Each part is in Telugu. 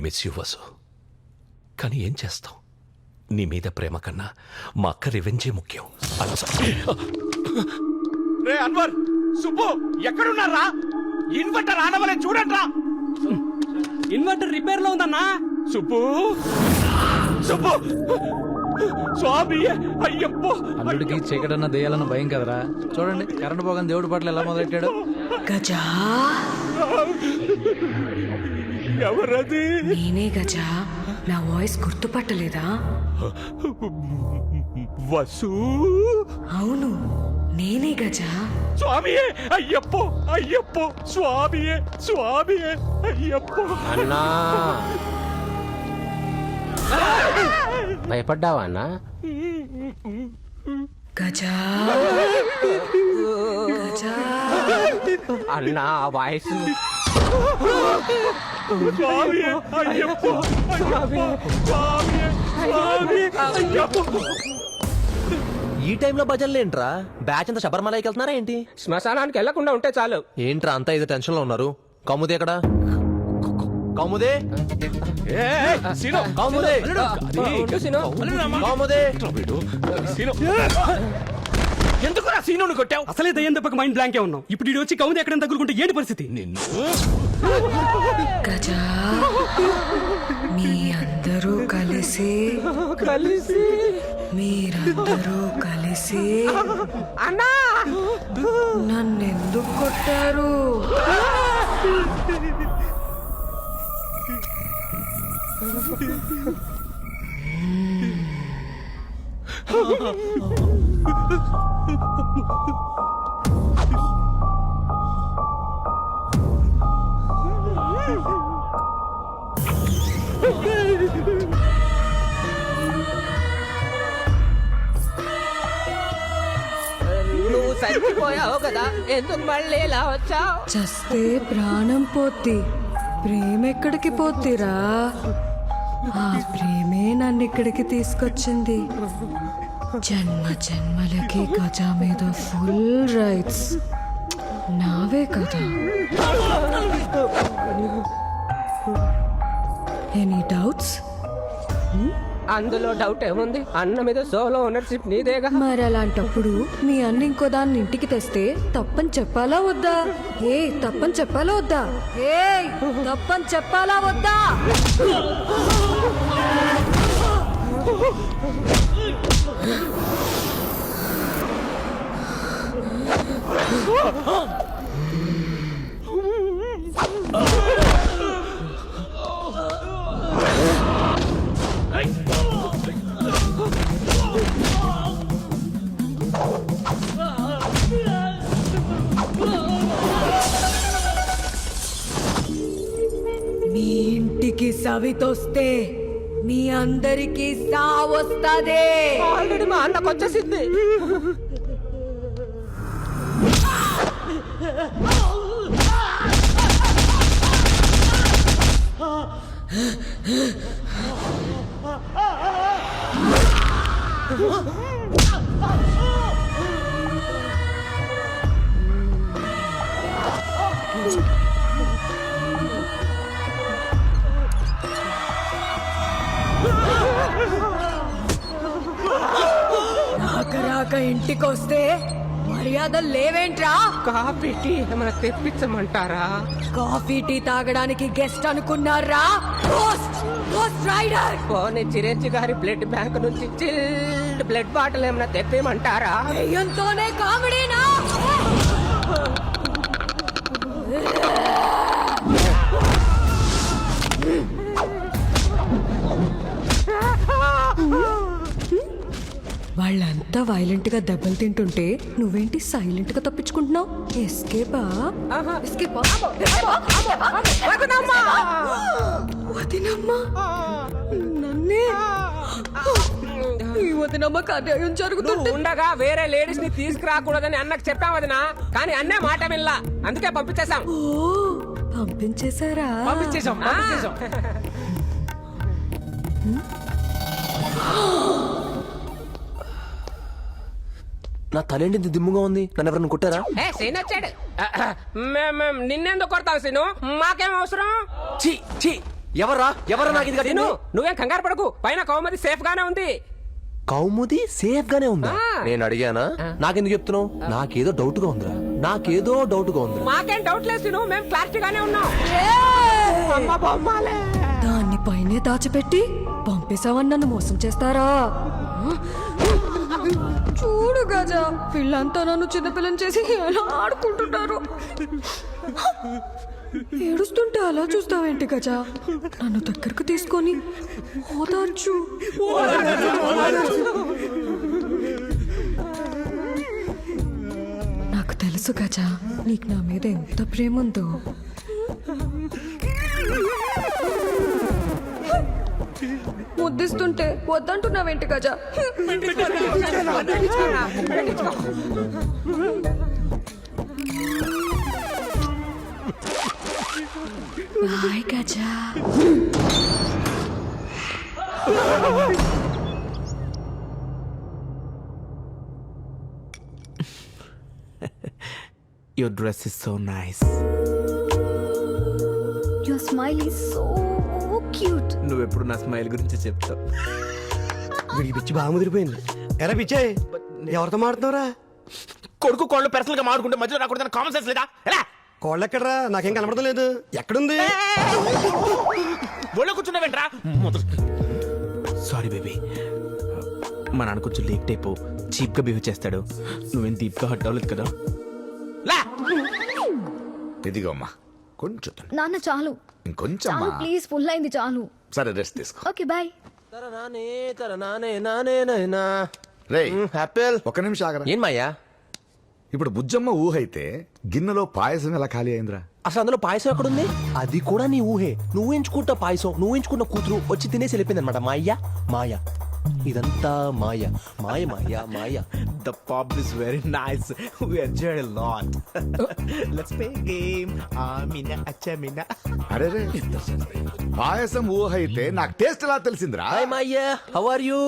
I miss you Vasu. కానీ ఏం చేస్తాం? నీ మీద ప్రేమ కన్నా మా అక్క రివెంజే ముఖ్యం. రే అన్వర్ సుబ్బు ఎక్కడున్నారా? ఇన్వర్టర్ ఆనవలే చూడండిరా. ఇన్వర్టర్ రిపేర్లో ఉందన్నా? సుబ్బు. సుబ్బు. స్వామి అయ్యప్పో. అల్లుడికి చీకటన్న దేయాలన్న భయం కదరా? చూడండి కరెంట్ పోగానే దేవుడి పట్ల ఎలా మొదలెట్టాడు? గజా. ఎవరది? నేనే గజా. నా వాయిస్ గుర్తుపట్టలేదా? వసు. అవును నేనే గజా. స్వామియే అయ్యప్పో అయ్యప్పో స్వామియే స్వామియే అయ్యప్పో. అన్నా. భయపడ్డావా అన్నా? గజా. గజా. అన్నా వాయిస్ స్వామియే అయ్యప్పో అయ్యప్పో స్వామియే స్వామియే అయ్యప్పో. ఈ టైంలో భజనలు ఏంట్రా? బ్యాచ్ అంతా శబరిమలకి వెళ్తున్నారా ఏంటి? శ్మశానానికి వెళ్ళకుండా ఉంటే చాలు. ఏంట్రా అంతా ఇది టెన్షన్లో ఉన్నారు? కౌముదే ఎక్కడ కౌముదే కౌముదే కౌముదే సీను ఎందుకురా సీనుని కొట్టావు? అసలే దయ్యం దెబ్బకి మైండ్ బ్లాంకే ఉన్నాం ఇప్పుడు ఇటు వచ్చి కౌంది ఎక్కడ తగులుకుంటే ఏంటి పరిస్థితి? గజా మీ అందరూ కలిసి కలిసి. మీరందరూ కలిసి అన్నా! నన్నెందుకు కొట్టారు? నువ్వు చచ్చిపోయావు కదా. ఎందుకు మళ్ళీ ఇలా వచ్చావు? చస్తే ప్రాణం పోద్ది ప్రేమ ఎక్కడికి పోద్దిరా ఆ ప్రేమే నన్ను ఇక్కడికి తీసుకొచ్చింది. జన్మ జన్మలకి గజా మీద ఫుల్ రైట్స్. నావే కదా. ఎనీ డౌట్స్ అందులో డౌట్ ఏముంది? అన్న మీద సోలో ఓనర్షిప్ నీదేగా. మరి అలాంటప్పుడు మీ అన్న ఇంకో దాన్ని ఇంటికి తెస్తే తప్పని చెప్పాలా వద్దా? ఏ తప్పని చెప్పాలా వద్దా? ఏ తప్పని చెప్పాలా వద్దా? మీ ఇంటికి సవితొస్తే మీ అందరికి సావొస్తాదే. ఆల్రెడీ మా అన్నకొచ్చేసింది. రాక రాక ఇంటికొస్తే మర్యాదలు లేవేంట్రా? కాఫీ టీ ఏమైనా తెప్పించమంటారా? కాఫీ టీ తాగడానికి గెస్ట్ అనుకున్నారా? రైడర్ పోనీ చిరంజి గారి బ్లడ్ బ్యాంక్ నుంచి చిల్డ్ బ్లడ్ బాటిల్ ఏమైనా తెప్పేయమంటారా దెయ్యంతోనే కామెడీనా? వైలెంట్గా దెబ్బలు తింటుంటే నువ్వేంటి సైలెంట్గా తప్పించుకుంటున్నావు? ఎస్కేపా ఎస్కేపా వదినమ్మా! నన్నే? ఉండగా వేరే లేడీస్ని తీసుకురాకూడదని అన్నకు చెప్పాం వదినా. కానీ అన్నే మాట వినలా. అందుకే పంపించేశాం. పంపించేశారా? పంపించేశాం పంపించేశాం. నా తలేంటి దిమ్ముగా ఉంది? నన్ను ఎవరైనా కొట్టారా? ఏ సీన్ వచ్చాడు. నిన్నెందుకు కొడతావు సీను? మాకేం అవసరం? ఛీ ఛీ ఎవర్రా? ఎవరా నాకు ఇది సీను నువ్వేం కంగారు పడకు. పైన కౌమది సేఫ్ గానే ఉంది. కౌముది సేఫ్ గానే ఉందా? ఆ. నేను అడిగానా? నాకెందుకు చెప్తున్నావు? నాకేదో డౌట్గా ఉందిరా. నాకేదో డౌట్గా ఉంది మాకేం డౌట్ లేదు సీను మేము క్లారిటీగానే ఉన్నాం. అమ్మ బొమ్మాలే. దాన్ని పైనే దాచిపెట్టి పంపేశావని నన్ను మోసం చేస్తారా? చూడు గజా వీళ్ళంతా నన్ను చిన్నపిల్లని చేసి ఎలా ఆడుకుంటున్నారు? ఏడుస్తుంటే అలా చూస్తావేంటి గజా? నన్ను దగ్గరకు తీసుకొని ఓదార్చు. నాకు తెలుసు గజా నీకు నా మీద ఎంత ప్రేమ ఉందో ముద్దిస్తుంటే వద్దంటున్నావేంటి Gaja boy Gaja your dress is so nice Your smile is so. నువ్వు ఎప్పుడు నా స్మైల్ గురించి చెప్తావు? వీడి పిచ్చి బాగా ముదిరిపోయింది. ఎరా పిచ్చే ఎవరితో మాడుతున్నారా కొడుకు కోళ్ళు పర్సనల్గా మాడుకుంటే మధ్యలో రాకూడదని కామన్ సెన్స్ లేదా? ఎలా? కోళ్ళు ఎక్కడరా నాకేం కనబడడం లేదు. ఎక్కడుంది? ఒళ్ళో కూర్చున్నావేంట్రా సారీ బేబీ మా నాన్న కొంచెం లేట్ అయిపో. చీప్గా బిహేవ్ చేస్తాడు. నువ్వేం డీప్గా హట్ అవ్వలేదు కదా? లా! ఇదిగో అమ్మా. కొంచెం తిను. నాన్న చాలు. ఇంకొంచెం చాలు అమ్మా. ప్లీజ్ ఫుల్ అయింది చాలు. సరే రెస్ట్ తీసుకో. ఓకే బాయ్ తరనానే, తరనానే, నానే, నైనా. రే మ్, యాపిల్ ఒక నిమిషం ఆగరా. ఏం మాయా ఇప్పుడు బుజ్జమ్మ ఊహైతే గిన్నెలో పాయసం ఎలా ఖాళీ అయిందిరా? అసలు అందులో పాయసం ఎక్కడుంది? అది కూడా నీ ఊహే. నువ్వు ఎంచుకుంట పాయసం నువ్వు ఎంచుకున్న కూతురు వచ్చి తినేసి వెళ్ళిపోయింది అనమాట మాయ మాయ ఇదంతా మాయ మాయ మాయ మాయ. The pop is very nice we enjoy lot let's play game ఆ మీనా అచ్చా మీనా అరే రే పాయసం ఊహ అయితే నాకు టేస్ట్ ఎలా తెలిసిందిరా? Hi Maya. How are you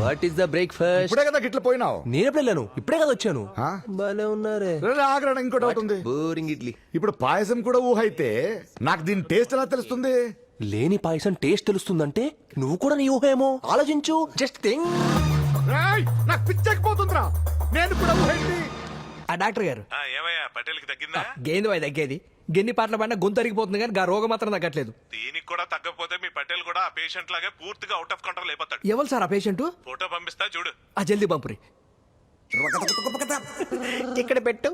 what is the breakfast ఇప్పుడే కదా గిట్ల పోయినావు. నేను ఎప్పుడు వెళ్ళాను ఇప్పుడే కదా వచ్చాను. ఆ? భలే ఉన్నారే. రే, రే, ఆగరా ఇంకో డౌట్ ఉంది బోరింగ్ ఇడ్లీ. ఇప్పుడు పాయసం కూడా ఊహ అయితే నాకు దీని టేస్ట్ ఎలా తెలుస్తుంది? లేని పాయసం టేస్ట్ తెలుస్తుందంటే నువ్వు కూడా నీ ఊహ ఏమో ఆలోచించు జస్ట్ రేయ్, నాకు పిచ్చెక్కిపోతుందిరా. నేను కూడా ఊహ ఏంటి? ఆ డాక్టర్ గారు. ఏమయ్యా పటేల్కి తగ్గిందా? గేంది వాయి తగ్గేది. గెన్ని పాటలు పడినా గొంతు అరిగిపోతుంది కానీ గా రోగం మాత్రం తగ్గట్లేదు. దీనికి కూడా తగ్గకపోతే మీ పటేల్ కూడా ఆ పేషెంట్ లాగే పూర్తిగా అవుట్ ఆఫ్ కంట్రోల్ అయిపోతాడు. ఎవరు సార్ ఆ పేషెంట్ ఫోటో పంపిస్తా చూడు. ఆ జల్దీ పంపురి. ఇక్కడ పెట్టు.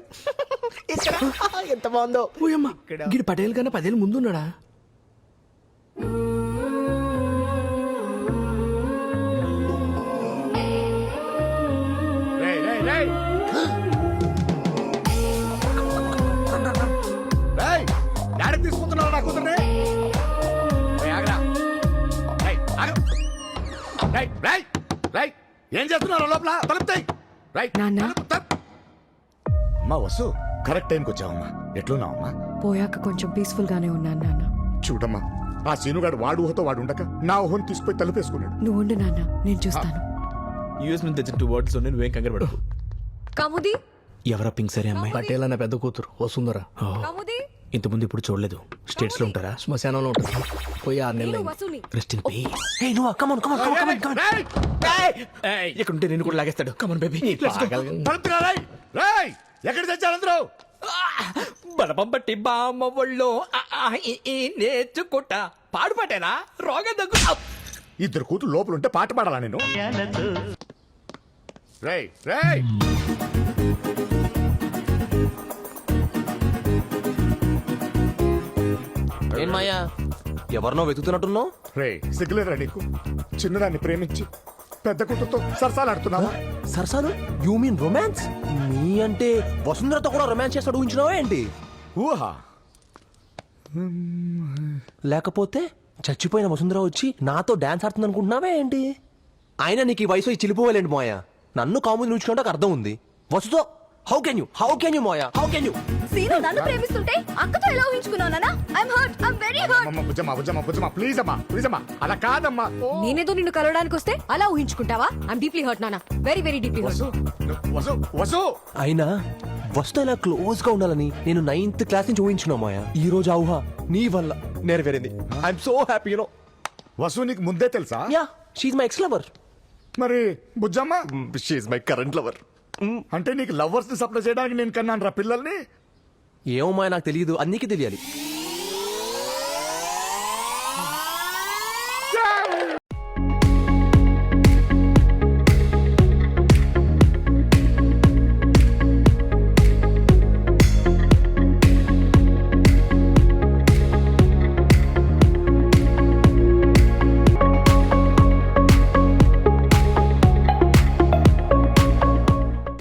ఇక్కడ ఎంత బాగుందో. గిడి పటేల్ కన్నా పదేళ్ళు ముందున్నాడా? తీసుకుంటున్నావు నా కూతుర్ని? ఏం చేస్తున్నారు లోపల? తలుపుతాయి నాన్న. మా వసు కరెక్ట్ టైంకి వచ్చావమ్మా. ఎట్లున్నావమ్మా? పోయాక కొంచెం పీస్ఫుల్ గానే ఉన్నాను నాన్న. చూడమ్మా. ఆ సీనుగాడు వాడు ఊహతో వాడు ఉండక నా ఊహను తీసుకుపోయి తలుపేసుకున్నాడు. నువ్వు ఉండు నాన్న నేను చూస్తాను. యూఎస్ నుంచి తెచ్చిన టూ వర్డ్స్ నువ్వేం కంగారు పడకు. కముది? ఎవరా పింక్ సరే అమ్మాయి? పటేల్ అన్న పెద్ద కూతురు వసుందరా కముది? ఇంతకుముందు ఇప్పుడు చూడలేదు. స్టేట్స్లో ఉంటారా? శ్మశానంలో ఉంటుంది పోయి ఆరు నెలలు. వసూని రెస్ట్ ఇన్ పీ హే నువ్వు కమన్ కమన్ కమన్ కమన్ ఇక్కడ ఉంటే నేను కూడా లాగేస్తాడు. కమన్ బేబీ తలుపురా, రేయ్, రేయ్, ఎక్కడ తెచ్చారు అందరూ? బలపంపట్టి బామ్మ ఒళ్ళో నేర్చుకుంటా. పాడు పట్టేనా రోగం దగ్గు. ఇద్దరు కూతురు లోపల ఉంటే పాట పాడాలా నేను? రేయ్ రేయ్! ఏం మాయా? ఎవరినో వెతుకుతున్నట్టున్నావు? రే సిగ్గులేరా నీకు. చిన్నదాన్ని ప్రేమించి పెద్ద కూతురుతో సరసాలాడుతున్నావా? సరసాలు? యూ మీన్ రొమాన్స్ నీ అంటే వసుంధరతో కూడా రొమాన్స్ చేస్తాడు ఊహించినావా ఏంటి? ఊహ. లేకపోతే చచ్చిపోయిన వసుంధర వచ్చి నాతో డాన్స్ ఆడుతుంది అనుకుంటున్నావా ఏంటి? ఆయన నీకు ఈ వయసు ఈ చిలిపోవాలేంటి మోయా? నన్ను కాముది నుంచుకుంటే అర్థం ఉంది. వసుతో how can you how can you మోయా? How can you సీను నన్ను ప్రేమిస్తుంటే అక్కతో ఎలా ఊహించుకున్నావు నాన్న? I'm hurt I'm very hurt అమ్మ బుజ్జమ్మ బుజ్జమ్మ బుజ్జమ్మ ప్లీజ్ అమ్మా ప్లీజ్ అమ్మా. అలా కాదమ్మా. నేనేదో నిన్ను కలవడానికి వస్తే అలా ఊహించుకుంటావా? ఐమ్ డీప్లీ హర్ట్ నాన్న. Very very deeply hurt Vasu Vasu Vasu. అయినా వసుతో ఇలా క్లోజ్గా ఉండాలని నేను నైన్త్ క్లాస్ నుంచి ఊహించున్నా మాయా ఈ రోజు ఆ ఊహ నీ వల్ల నెరవేరింది. I'm so happy you know Vasu నీకు ముందే తెలుసా? Yeah she my ex lover మరి బుజ్జమ్మ? షీఈ్ మై కరెంట్ లవర్ అంటే నీకు లవర్స్ని సప్లై చేయడానికి నేను కన్నాను రా పిల్లల్ని? ఏమో మాయ నాకు తెలియదు అది నీకే తెలియాలి.